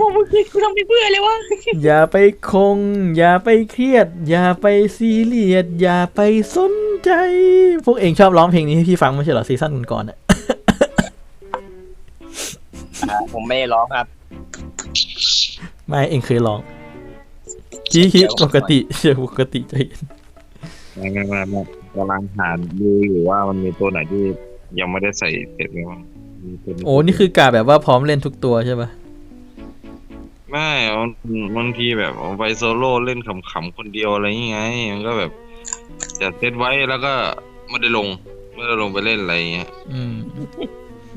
พวกมึงกูทำไปเพื่อเลยวะอย่าไปคง อย่าไปเครียด อย่าไปซีเรียสอย่าไปสนใจ พวกเองชอบร้องเพลงนี้ให้พี่ฟังไม่ใช่เหรอซีซั่นก่อนๆอะอ่าผมไม่ได้ร้องครับ ไม่เองเคยร้องจีคิดปกติเชื่อปกติใจเย็นไม่ไม่ไม่ไม่กำลังหาดูอยู่ว่ามันมีตัวไหนที่ยังไม่ได้ใส่เสร็จไหมวะมีตัวไหโอ้นี่คือกาแบบว่าพร้อมเล่นทุกตัวใช่ปะ ไม่มันบางทีแบบเอาไปโซโล่เล่นขำๆคนเดียวอะไรอย่างเงี้ยมันก็แบบจะเซตไว้แล้วก็ไม่ได้ลง ไม่ได้ลงไปเล่นอะไรอย่างเงี้ยอืม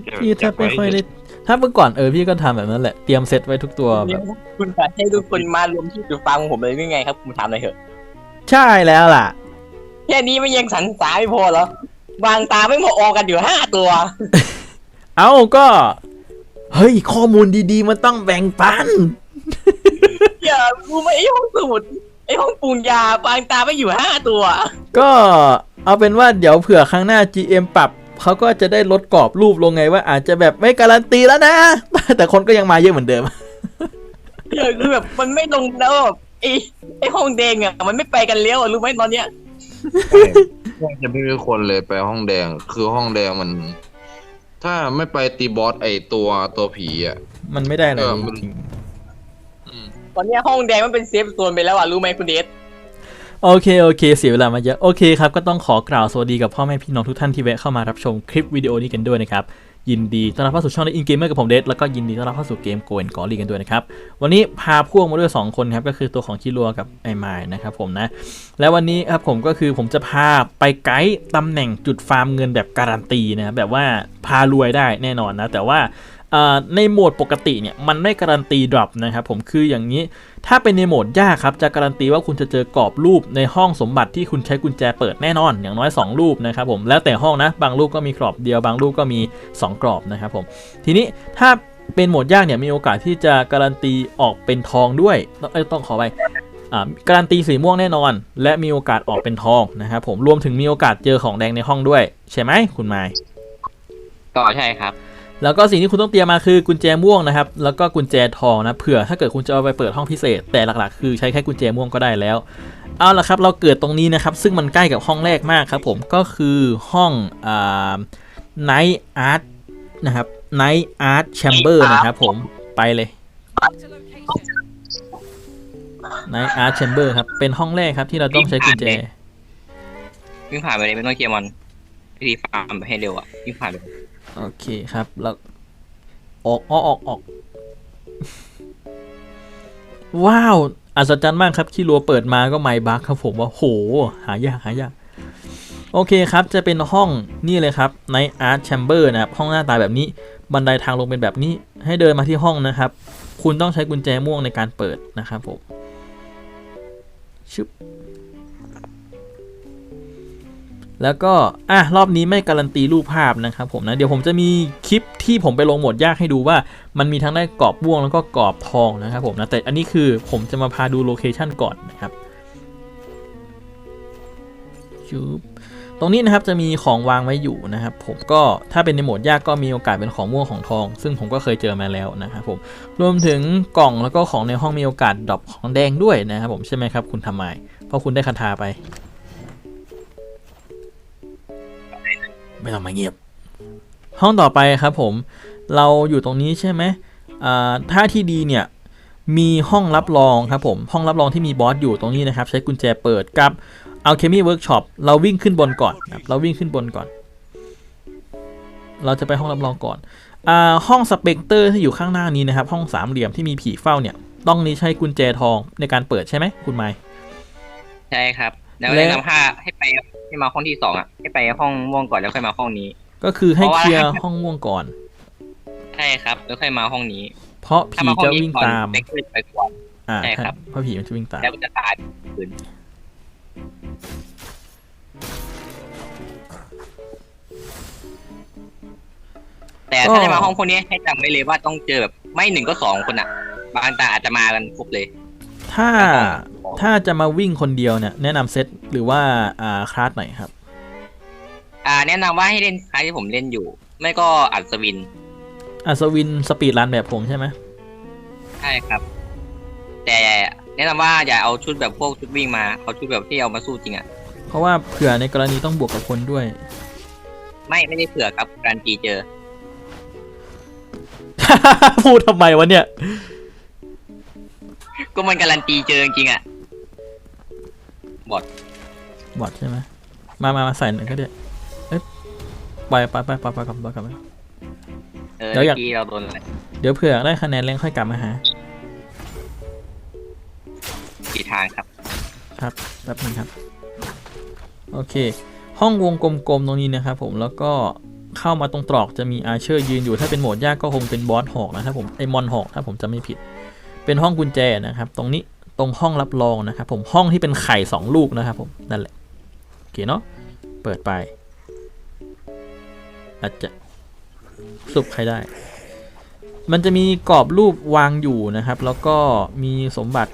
แค่แบบพี่ถ้าจับไม่ว้ค่อยได้ถ้าเมื่อก่อนเออพี่ก็ทำแบบนั้นแหละเตรียมเซตไว้ทุกตัวแบบ คุณอยากให้ทุกคนมารวมที่จุดฟังผมเลยหรือไงครับผมถามหน่อยเถอะ ใช่แล้วล่ะ แค่นี้ไม่ยังสันสายไม่พอเหรอวางตาไม่หมดออกกันอยู่ห้าตัว เอ้าก็ เฮ้ย ข้อมูลดีๆ มันต้องแบ่งปัน อย่ารู้ไหมไอ้ห้องสมุดไอ้ห้องปูนยาวางตาไม่อยู่ห้าตัว ก็เอาเป็นว่าเดี๋ยวเผื่อครั้งหน้า GM ปรับเขาก็จะได้ลดกรอบรูปลงไงว่าอาจจะแบบไม่การันตีแล้วนะ แต่คนก็ยังมาเยอะเหมือนเดิมเออคือแบบมันไม่ลงแล้วแบบไอ้ไอ้ห้องแดงอะมันไม่ไปกันเลี้ยวอะรู้ไหมตอนเนี้ยแค่จะไม่มีคนเลยไปห้องแดง คือห้องแดงมัน ถ้าไม่ไปตีบอสไอตัวตัวผีอะ มันไม่ได้อะไรเออจมันริงอืมตอนเนี้ยห้องแดงมันเป็นเซฟโซนไปแล้วอะรู้ไหมคุณเดชๆโอเคโอเค เสียเวลามาเยอะโอเคครับก็ต้องขอกล่าวสวัสดีกับพ่อแม่พี่น้องทุกท่านที่แวะเข้ามารับชมคลิปวิดีโอนี้กันด้วยนะครับ ยินดีต้อนรับเข้าสู่ช่องในอินเกมเมอร์กับผมเดชแล้วก็ยินดีต้อนรับเข้าสู่เกมโกนกอลีกันด้วยนะครับ วันนี้พาพวกมาด้วย 2 คนครับ ก็คือตัวของคิรัวกับไอมายนะครับผมนะ แล้ววันนี้ครับผมก็คือผมจะพาไปไกด์ตำแหน่งจุดฟาร์มเงินแบบการันตีนะแบบว่าพารวยได้แน่นอนนะ แต่ว่า ในโหมดปกติเนี่ยมันไม่การันตีดรอปนะครับผมคืออย่างนี้ ถ้าเป็นในโหมดยากครับจะการันตีว่าคุณจะเจอกรอบรูปในห้องสมบัติที่คุณใช้กุญแจเปิดแน่นอน อย่างน้อย 2 รูปนะครับผมแล้วแต่ห้องนะบางรูปก็มีกรอบเดียวบางรูปก็มี 2 กรอบนะครับผมทีนี้ถ้าเป็นโหมดยากเนี่ยมีโอกาสที่จะการันตีออกเป็นทองด้วยต้องขอไปการันตีสีม่วงแน่นอน และมีโอกาสออกเป็นทองนะครับผมรวมถึงมีโอกาสเจอของแดงในห้องด้วย ใช่ไหมคุณไมค์ก็ใช่ครับ แล้วก็สิ่งที่คุณต้องเตรียมมาคือกุญแจม่วงนะครับ แล้วก็กุญแจทองนะเผื่อถ้าเกิดคุณจะเอาไปเปิดห้องพิเศษ แต่หลักๆ คือใช้แค่กุญแจม่วงก็ได้แล้ว เอาละครับเราเกิดตรงนี้นะครับ ซึ่งมันใกล้กับห้องแรกมากครับผมก็คือห้องอ่า Night Art นะครับ Night Art Chamber นะครับผมไปเลย Night Art Chamber ครับเป็นห้องแรกครับที่เราต้องใช้กุญแจวิ่งผ่านไปเลยไม่ต้องเคียร์มันวิธีฟาร์มให้เร็วอะวิ่งผ่านไป โอเคครับ แล้ว ออกออกออกออก ว้าว อัศจรรย์มากครับที่รัวเปิดมาก็ไมบักครับผมว่าโห หายากหายากโอเคครับ จะเป็นห้องนี่เลยครับใน Art Chamber นะครับ ห้องหน้าตาแบบนี้ บันไดทางลงเป็นแบบนี้ ให้เดินมาที่ห้องนะครับ คุณต้องใช้กุญแจม่วงในการเปิดนะครับผมชึบ แล้วก็อะรอบนี้ไม่การันตีรูปภาพนะครับผมนะ เดี๋ยวผมจะมีคลิปที่ผมไปลงโหมดยากให้ดูว่า มันมีทั้งได้กรอบม่วงแล้วก็กรอบทองนะครับผมนะ แต่อันนี้คือผมจะมาพาดูโลเคชันก่อนนะครับชุบตรงนี้นะครับจะมีของวางไว้อยู่นะครับผมก็ถ้าเป็นในโหมดยากก็มีโอกาสเป็นของม่วงของทอง ซึ่งผมก็เคยเจอมาแล้วนะครับผมรวมถึงกล่องแล้วก็ของในห้องมีโอกาสดรอปของแดงด้วยนะครับผมใช่ไหมครับคุณทำไมเพราะคุณได้คาถาไป ไม่ต้องมาเงียบ ห้องต่อไปครับผม เราอยู่ตรงนี้ใช่ไหมอ่าถ้าที่ดีเนี่ยมีห้องรับรองครับผม ห้องรับรองที่มีบอสอยู่ตรงนี้นะครับ ใช้กุญแจเปิดกับ Alchemy Workshop เราวิ่งขึ้นบนก่อนนะครับเราวิ่งขึ้นบนก่อน เราจะไปห้องรับรองก่อนอ่าห้องสเปกเตอร์ที่อยู่ข้างหน้านี้นะครับ ห้องสามเหลี่ยมที่มีผีเฝ้าเนี่ย ต้องนี้ใช้กุญแจทองในการเปิดใช่ไหมคุณไมค์ใช่ครับ แล้วและแนะนำให้ให้ไป ให้มาห้องที่สองอะให้ไปห้องม่วงก่อนแล้วค่อยมาห้องนี้ ก็คือให้เพราะว่าเคลียร์ห้องม่วงก่อน ใช่ครับ แล้วค่อยมาห้องนี้ เพราะถ้าผีมาห้องจะนี้วิ่งก่อนตามไปขึ้นไปก่อนอ่าใช่ครับเพราะผีมันจะวิ่งตามแล้วก็จะตายคืนแต่ถ้าจะมาห้องพวกนี้ให้จำไว้เลยว่าต้องเจอแบบไม่หนึ่งก็สองคนอะ บางตาอาจจะมากันครบเลย ถ้าถ้าจะมาวิ่งคนเดียวเนี่ยแนะนำเซตหรือว่าอ่าคลาสไหนครับ อ่า แนะนำว่าให้เล่นคล้ายที่ผมเล่นอยู่ ไม่ก็อัศวิน อัศวินสปีดรันแบบผมใช่ไหมใช่ครับ แต่แนะนำว่าอย่าเอาชุดแบบพวกชุดวิ่งมา เอาชุดแบบที่เอามาสู้จริงอะ เพราะว่าเผื่อในกรณีต้องบวกกับคนด้วย ไม่ไม่ได้เผื่อครับการนตีเจอ พูดทำไมวะเนี่ย ก็มันการันตีเจอจริงๆอะบอดใช่ไหมมามามาใส่หน่อยก็ได้เอ๊ะไปไปไปไปไปกลับไปกลับไป เออแล้วอยาก เมื่อกี้เราโดนอะไรเดี๋ยวเผื่อได้คะแนนแรงค่อยกลับมาหา กี่ทางครับ ครับแป๊บนึงครับ โอเค ห้องวงกลมๆตรงนี้นะครับผมแล้วก็เข้ามาตรงตรอกจะมีอาเชอร์ยืนอยู่ถ้าเป็นโหมดยากก็คงเป็นบอสหอกนะครับผมไอมอนหอกถ้าผมจะไม่ผิด เป็นห้องกุญแจนะครับ ตรงนี้ตรงห้องรับรองนะครับ ผมห้องที่เป็นไข่สองลูกนะครับผมนั่นแหละโอเคเนาะเปิดไป อาจจะสุบใครได้ มันจะมีกรอบรูปวางอยู่นะครับ แล้วก็มีสมบัติ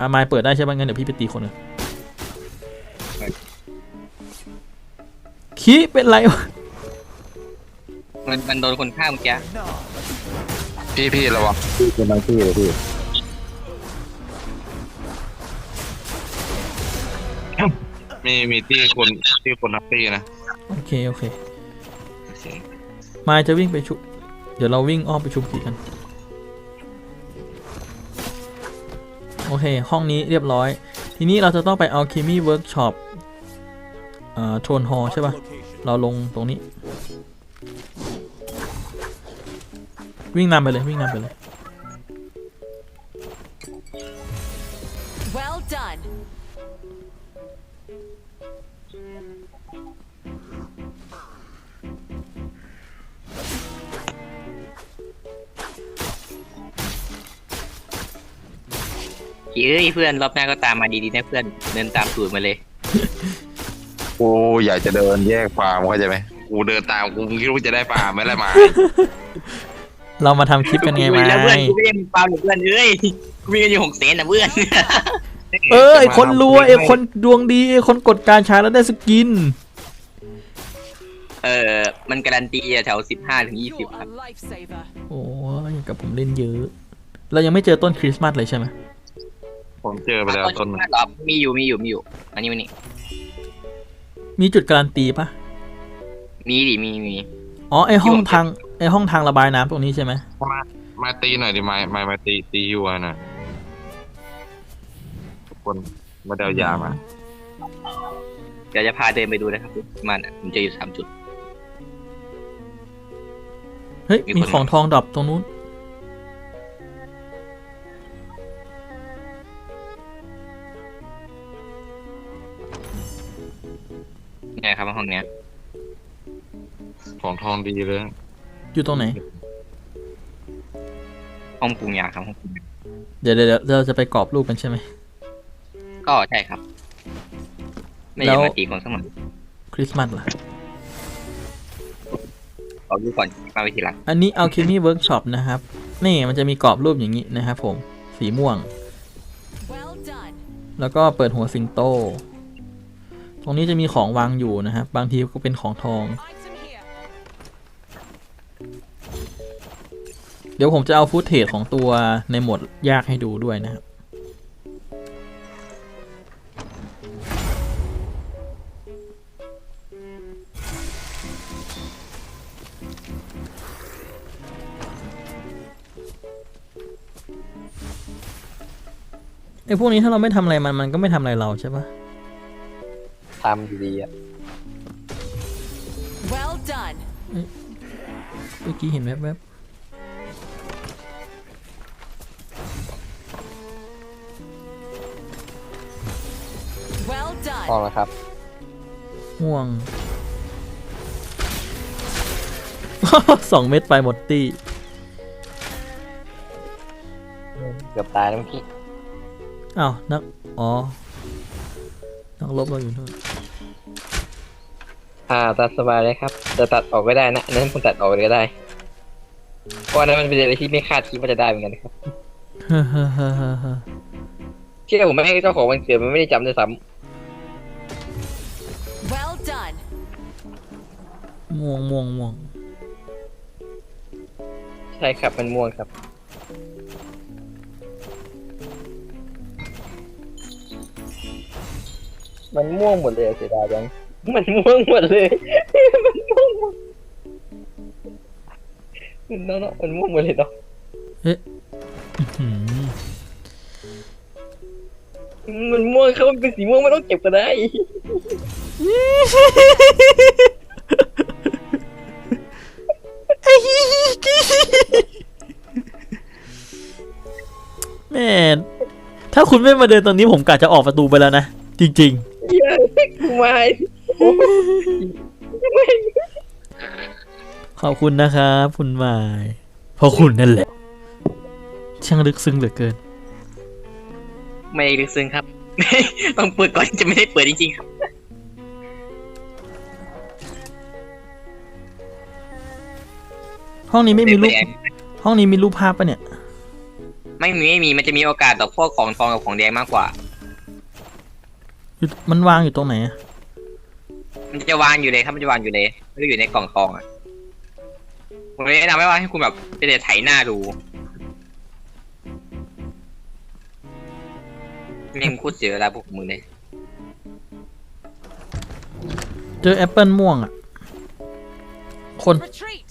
อามายเปิดได้ใช่ไหมงั้นเดี๋ยวพี่ไปตีคนหนึ่งขี้เป็นไรวะมันมันโดนคนฆ่าเมื่อกี้ พี่พี่ระวังเป็นบางที่เลยพี่มีมีที่คนที่คนนับตี้นะโอเคโอเคมายจะวิ่งไปชุบเดี๋ยวเราวิ่งอ้อมไปชุบผีกัน โอเค ห้องนี้เรียบร้อย ทีนี้เราจะต้องไปเอาเคมีเวิร์กช็อปเอ่อโทนฮอใช่ป่ะ เราลงตรงนี้ วิ่งนำไปเลยวิ่งนำไปเลย Well done. เอ้ยเพื่อนรอบหน้าก็ตามมาดีๆนะเพื่อนเดินตามสูตรมาเลย กูอยากจะเดินแยกฟาร์มเข้าใจไหมกูเดินตามกูคิดว่าจะได้ฟาร์มไหมล่ะหมา เรามาทำคลิปกันไงกูมามีแล้วเพื่อนกูไม่ได้มีเปล่าหรือเพื่อนเอ้ยกูมีเงินอยู่หกแสนนะเพื่อนเออไอคนรวยไอคนดวงดีไอคนกดการใช้แล้วได้สกิน เออมันการันตีแถวสิบห้าถึงยี่สิบ You're ครับ a lifesaver. โอ้ยกับผมเล่นเยอะ เรายังไม่เจอต้นคริสต์มาสเลยใช่ไหมผมเจอไปแล้วต้นหรอมีอยู่มีอยู่มีอยู่ อันนี้มันนี่มีจุดการันตีปะมีดิมีมี อ๋อไอห้องทางไอห้องทางระบายน้ำตรงนี้ใช่ไหมมามาตีหน่อยดิมามามาตีตีอยู่อะนะทุกคนมาเดายามาเดี๋ยวจะพาเดินไปดูนะครับมันอะผมเจออยู่สามจุด เฮ้ย มีคนมีของทองดรอปตรงนู้น เนี่ยครับห้องเนี้ย ของทองดีเลยอยู่ตรงไหน ห้องปรุงยาครับห้องปรุงยาเดี๋ยวเดี๋ยวเดี๋ยวเราจะไปกรอบรูปกันใช่ไหม ก็ใช่ครับ ไม่แล้ได้ว มาตีคนสมัยคริสต์มาสล่ะ เอาดูก่อนมาไปทีหลังอันนี้เอาคิมี่เวิร์กช็อปนะครับ นี่มันจะมีกรอบรูปอย่างนี้นะครับผม สีม่วง Well done. แล้วก็เปิดหัวสิงโต ตรงนี้จะมีของวางอยู่นะครับ บางทีก็เป็นของทอง Item เดี๋ยวผมจะเอาฟุตเทจของตัวในโหมดยากให้ดูด้วยนะครับไอ้พวกนี้ถ้าเราไม่ทำอะไรมันมันก็ไม่ทำอะไรเราใช่ปะทำดีๆอะ Well done. เมื่อกี้เห็นแวบ Well อ done. แล้วครับๆม่วง สองเม็ดไปหมดตี้เกือบตายแล้วเมื่อกี้อ้าวนัก อ๋อ นักลบเราอยู่นู่นอ่าตัดสบายเลยครับ จะตัดออกก็ได้นะอันนั้นผมตัดออกเลยก็ได้ เพราะอันนั้นมันเป็นอะไรที่ไม่คาดคิดว่าจะได้เหมือนกันครับเฮ้อเฮ้อเฮ้อเฮ้อเฮ้อเชื่อผมไม่ให้เจ้าของวันเกิดมันไม่ได้จำด้วยซ้ Well ม่วงม่วงม่วงใช่ครับมันม่วงครับ มันม่วงหมดเลยเสียดายจังมันม่วงหมดเลย มันม่วงหมดเนาะเนาะมันม่วงหมดเลยเนาะเอ๊มันม่วงเขาเป็นสีม่วงไม่ต้องเก็บก็ได้ ม่ถ้าคุณไม่มาเดินตรงนี้ผมกะจะออกประตูไปแล้วนะ จริง เหี้ยไม่โอ้ไม่ๆ ขอบคุณนะครับคุณหมายเพราะคุณนั่นแหละ ช่างลึกซึ้งเหลือเกิน ไม่ลึกซึ้งครับ ต้องเปิดก่อนจะไม่ได้เปิดจริงๆครับห้องนี้ไม่มีรูปเปิดแอร์ห้องนี้มีรูปภาพปะเนี่ย ไม่มีไม่มีมันจะมีโอกาสต่อพวกของทองกับของแดงมากกว่า อยู่มันวางอยู่ตรงไหนอะมันจะวางอยู่เลยครับมันจะวางอยู่เลยไม่ได้อยู่ในกล่องทองอะผมเลยแนะนำไว้ว่าให้คุณแบบไปเดี๋ยวไถหน้าดูนี่มึงพูดเสียเวลาพวกมึงเลยเจอแอปเปิลม่วงอะคน Retreat.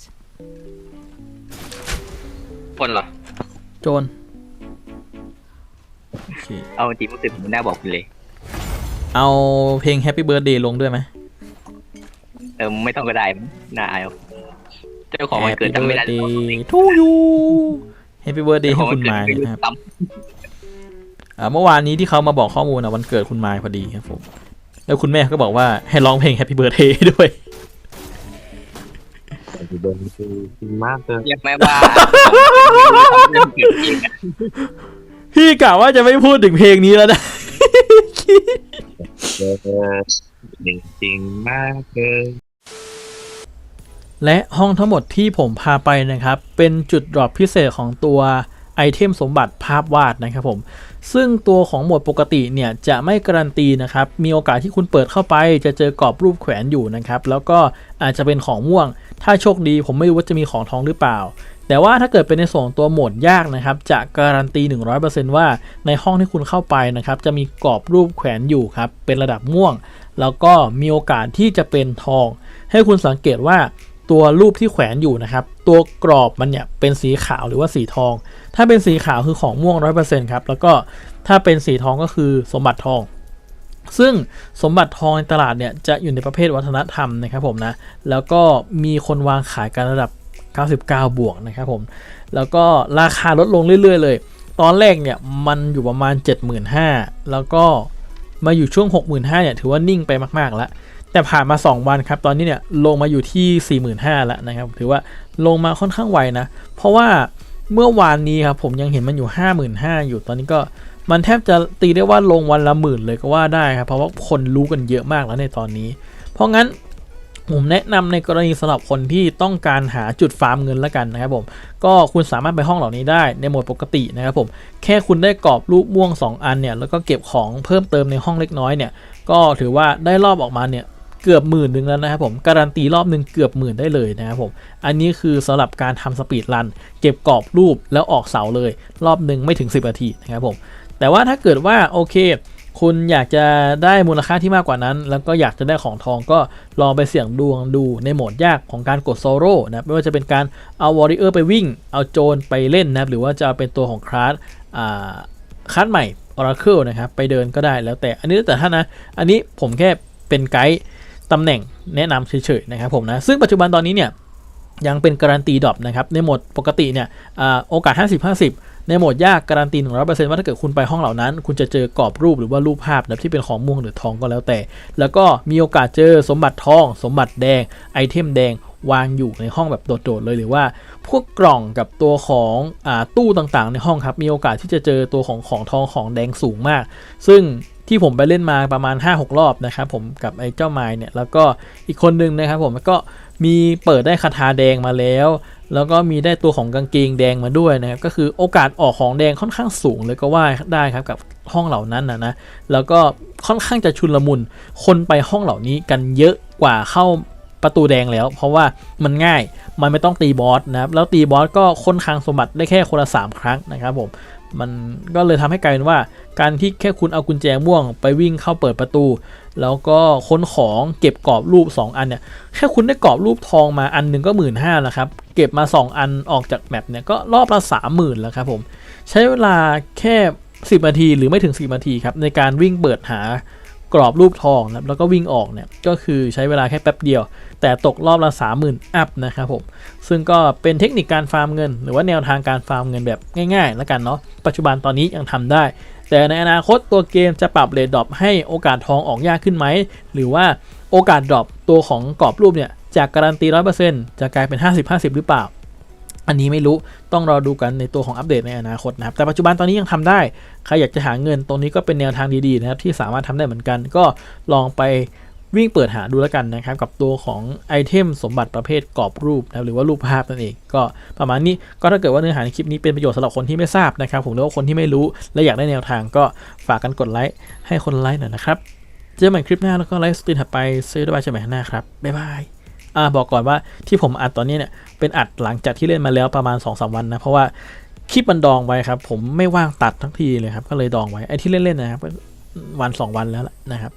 คนเหรอ โจรโอ เคเอาจริงรู้สึกผมไม่น่าบอกคุณเลย เอาเพลง Happy Birthday ลงด้วยไหมเออไม่ต้องก็ได้มั้งน่าอายเอาเจ้าของวันเกิด Happy จำไม่ได้ Birthday to you Happy Birthday ให้คุณมายนะครับซ้อ่าเมื่อวานนี้ที่เขามาบอกข้อมูลนะวันเกิดคุณมายพอดีครับผม แล้วคุณแม่ก็บอกว่าให้ร้องเพลง Happy Birthday ด้วยเดินคือมากเลยำเรียกไหมว่าเรื่องเกิดเองอะพี่กะว่าจะไม่พูดถึงเพลงนี้แล้วนะเออจริงจริงๆมากเลยและห้องทั้งหมดที่ผมพาไปนะครับ เป็นจุดดรอปพิเศษของตัวไอเทมสมบัติภาพวาดนะครับผม ซึ่งตัวของโหมดปกติเนี่ยจะไม่การันตีนะครับ มีโอกาสที่คุณเปิดเข้าไป จะเจอกรอบรูปแขวนอยู่นะครับ แล้วก็อาจจะเป็นของม่วง ถ้าโชคดีผมไม่รู้ว่าจะมีของทองหรือเปล่า แต่ว่าถ้าเกิดเป็นในส่วนของตัวโหมดยากนะครับ จะการันตี 100%ว่าในห้องที่คุณเข้าไปนะครับ จะมีกรอบรูปแขวนอยู่ครับ เป็นระดับม่วง แล้วก็มีโอกาสที่จะเป็นทอง ให้คุณสังเกตว่าตัวรูปที่แขวนอยู่นะครับ ตัวกรอบมันเนี่ยเป็นสีขาวหรือว่าสีทอง ถ้าเป็นสีขาวคือของม่วง 100%ครับแล้วก็ถ้าเป็นสีทองก็คือสมบัติทองซึ่งสมบัติทองในตลาดเนี่ยจะอยู่ในประเภทวัฒนธรรมนะครับผมนะ แล้วก็มีคนวางขายกันระดับ 99 บวกนะครับผม แล้วก็ราคาลดลงเรื่อย ๆ เลย ตอนแรกเนี่ยมันอยู่ประมาณ 75,000 แล้วก็มาอยู่ช่วง 65,000เนี่ยถือว่านิ่งไปมากๆแล้ว แต่ผ่านมา 2 วันครับ ตอนนี้เนี่ยลงมาอยู่ที่ 45,000แล้วนะครับ ถือว่าลงมาค่อนข้างไวนะ เพราะว่าเมื่อวานนี้ครับผมยังเห็นมันอยู่ 55,000 อยู่ ตอนนี้ก็มันแทบจะตีได้ว่าลงวันละหมื่นเลยก็ว่าได้ครับ เพราะว่าคนรู้กันเยอะมากแล้วในตอนนี้ เพราะงั้น ผมแนะนำในกรณีสำหรับคนที่ต้องการหาจุดฟาร์มเงินแล้วกันนะครับผมก็คุณสามารถไปห้องเหล่านี้ได้ในโหมดปกตินะครับผมแค่คุณได้กรอบรูปม่วง 2 อันเนี่ยแล้วก็เก็บของเพิ่มเติมในห้องเล็กน้อยเนี่ยก็ถือว่าได้รอบออกมาเนี่ยเกือบหมื่นหนึ่งแล้วนะครับผมการันตีรอบหนึ่งเกือบหมื่นได้เลยนะครับผมอันนี้คือสำหรับการทำสปีดรันเก็บกรอบรูปแล้วออกเสาเลย รอบหนึ่งไม่ถึง 10นาทีนะครับผมแต่ว่าถ้าเกิดว่าโอเค คุณอยากจะได้มูลค่าที่มากกว่านั้น แล้วก็อยากจะได้ของทองก็ลองไปเสี่ยงดวงดูในโหมดยากของการกดโซโล่นะไม่ว่าจะเป็นการเอาวอริเออร์ไปวิ่ง เอาโจรไปเล่นนะหรือว่าจะเป็นตัวของคลาสอ่าคลาสใหม่ Oracle นะครับไปเดินก็ได้แล้วแต่อันนี้แต่ท่านนะ อันนี้ผมแค่เป็นไกด์ตำแหน่งแนะนำเฉยๆนะครับผมนะซึ่งปัจจุบันตอนนี้เนี่ยยังเป็นการันตีดรอปนะครับในโหมดปกติเนี่ยอาโอกาส 50-50 ในโหมดยากการันตี 100%ว่าถ้าเกิดคุณไปห้องเหล่านั้น คุณจะเจอกรอบรูปหรือว่ารูปภาพแบบที่เป็นของม่วงหรือทองก็แล้วแต่ แล้วก็มีโอกาสเจอสมบัติทอง สมบัติแดง ไอเทมแดงวางอยู่ในห้องแบบโดดๆเลยหรือว่า พวกกล่องกับตัวของอตู้ต่างๆ ในห้องครับมีโอกาสที่จะเจอตัวของของทองของแดงสูงมาก ซึ่ง ที่ผมไปเล่นมาประมาณ 5-6 รอบนะครับผมกับไอ้เจ้าไม้เนี่ยแล้วก็อีกคนนึงนะครับผมก็มีเปิดได้คาถาแดงมาแล้ว แล้วก็มีได้ตัวของกางเกงแดงมาด้วยนะครับก็คือโอกาสออกของแดงค่อนข้างสูงเลยก็ว่าได้ครับกับห้องเหล่านั้นนะนะแล้วก็ค่อนข้างจะชุนลมุนคนไปห้องเหล่านี้กันเยอะกว่าเข้าประตูแดงแล้ว เพราะว่ามันง่ายมันไม่ต้องตีบอสนะครับแล้วตีบอสก็ค้นคลังสมบัติได้แค่คนละ3ครั้งนะครับผม มันก็เลยทำให้กลายเป็นว่า การที่แค่คุณเอากุญแจม่วง ไปวิ่งเข้าเปิดประตู แล้วก็ค้นของเก็บกรอบรูป 2 อันเนี่ยแค่คุณได้กรอบรูปทองมาอันหนึ่งก็หมื่นห้าแล้วครับ เก็บมา 2 อันออกจากแมปเนี่ยก็รอบละสามหมื่นแล้วครับผม ใช้เวลาแค่ 10นาทีหรือไม่ถึง 10นาทีครับในการวิ่งเปิดหา กรอบรูปทองนะแล้วก็วิ่งออกเนี่ยก็คือใช้เวลาแค่แป๊บเดียว แต่ตกรอบละ30,000 อัพนะครับผม ซึ่งก็เป็นเทคนิคการฟาร์มเงิน หรือว่าแนวทางการฟาร์มเงินแบบง่ายๆ แล้วกันเนาะปัจจุบันตอนนี้ยังทำได้ แต่ในอนาคตตัวเกมจะปรับเรทดรอปให้โอกาสทองออกยากขึ้นไหมหรือว่าโอกาสดรอปตัวของกรอบรูปเนี่ยจากการันตี 100%จะกลายเป็น 50-50 หรือเปล่า อันนี้ไม่รู้ต้องรอดูกันในตัวของอัปเดตในอนาคตนะครับแต่ปัจจุบันตอนนี้ยังทำได้ ใครอยากจะหาเงินตรงนี้ก็เป็นแนวทางดีๆนะครับที่สามารถทำได้เหมือนกัน ก็ลองไปวิ่งเปิดหาดูแล้วกันนะครับ กับตัวของไอเทมสมบัติประเภทกรอบรูปนะรหรือว่ารูปภาพนั่นเอง ก็ประมาณนี้ก็ถ้าเกิดว่าเนื้อหาในคลิปนี้เป็นประโยชน์สำหรับคนที่ไม่ทราบนะครับ ผมหรือว่าคนที่ไม่รู้ และอยากได้แนวทางก็ฝากกันกดไลค์ให้คนไลค์หน่อยนะครับเจอกันใหม่คลิปหน้าแล้วก็ไลฟ์สตรีมถัดไปซื้อได้ใช่ไหมหน้าครับบ๊ายบาย อ่าบอกก่อนว่าที่ผมอัดตอนนี้เนี่ยเป็นอัดหลังจากที่เล่นมาแล้วประมาณ2อสวันนะ เพราะว่าคลิปมันดองไว้ครับ ผมไม่ว่างตัดทั้งทีเลยครับ ก็เลยดองไว้ไอ้ที่เล่นๆนะครับวันสองวันแล้วนะครับ